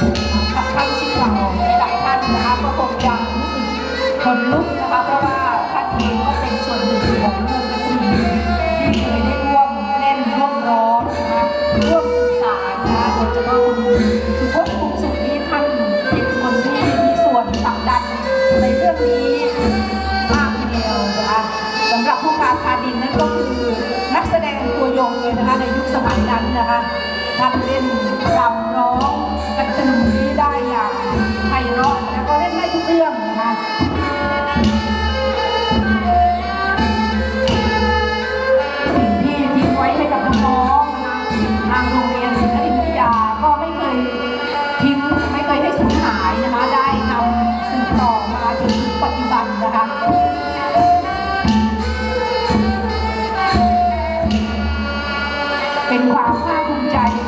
กับท่านที่เราหลายท่านนะคะก็คงยังรู้สึกคนลุกนะคะเพราะว่าท่านเองก็เป็นส่วนหนึ่งของวงดนตรีที่เคยได้ร่วมเล่นร่วมร้องนะคะร่วมสื่อสารนะคะโดยเฉพาะคุณสุพจน์ภูมิสุขนี่ท่านเป็นคนที่มีส่วนผลักดันในเรื่องนี้มากทีเดียวนะคะสำหรับผู้การพาดินนั่นก็คือนักแสดงตัวยงเลยนะคะในยุคสมัยนั้นนะคะท่านเล่นรำ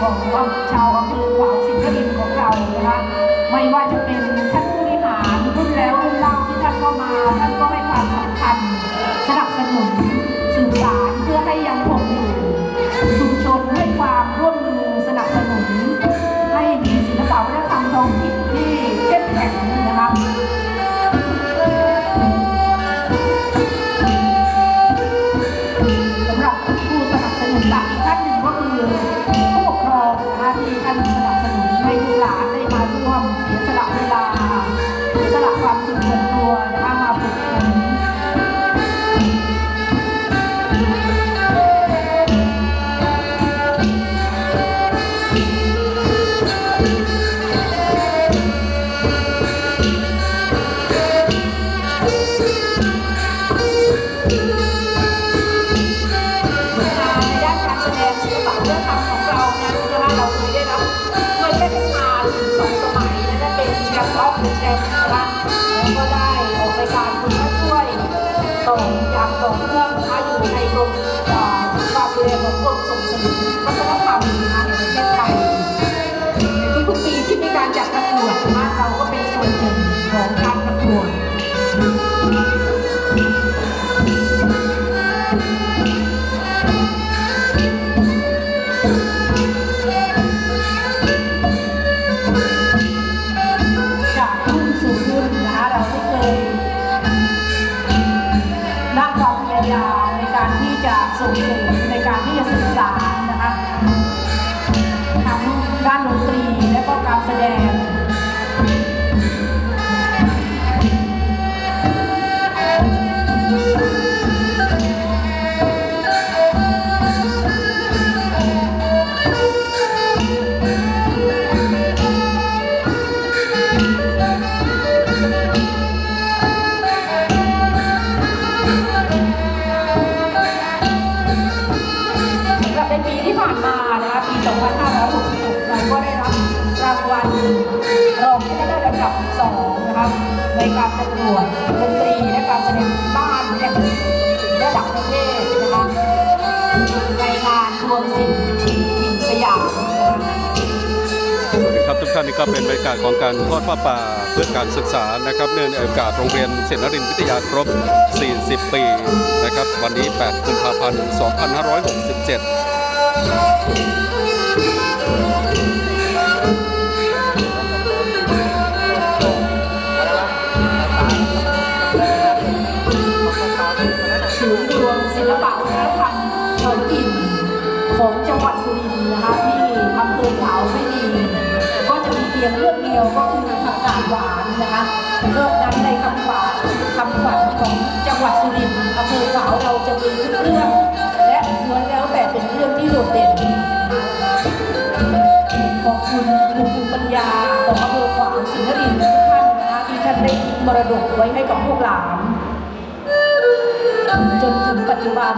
ของชาวอำเภอขวาวสิงห์บุรีของเรานะคะไม่ว่าจะ ต่ ส่งเสริมในการที่จะศึกษา ในการประกวดดนตรีและการแสดงบ้านแห่งระดับประเทศนะคะในงานรวมสินถิ่นสยามคะสวัสดีครับทุกท่านนี่ก็เป็นบรรยากาศของการทอดผ้าป่าเพื่อการศึกษานะครับ เนื่องในโอกาสโรงเรียนเสนรินวิทยาครบ 40 ปีนะครับ วันนี้ 8 กุมภาพันธ์ 2567 ดียวก็คือผักกาดหวานนะคะนอกนั้นในคำขวัญคำขวัญของจังหวัดสุรินทร์อำเภอขาวเราจะมีทุกเรื่อง และล้วนแล้วแต่เป็นเรื่องที่โดดเด่นขอบคุณคุณภูมิปัญญาของอำเภอขวางศรีนรินทร์ทุกท่านนะคะที่ท่านได้ทิ้งมรดกไว้ให้กับพวกหลานจนถึงปัจจุบัน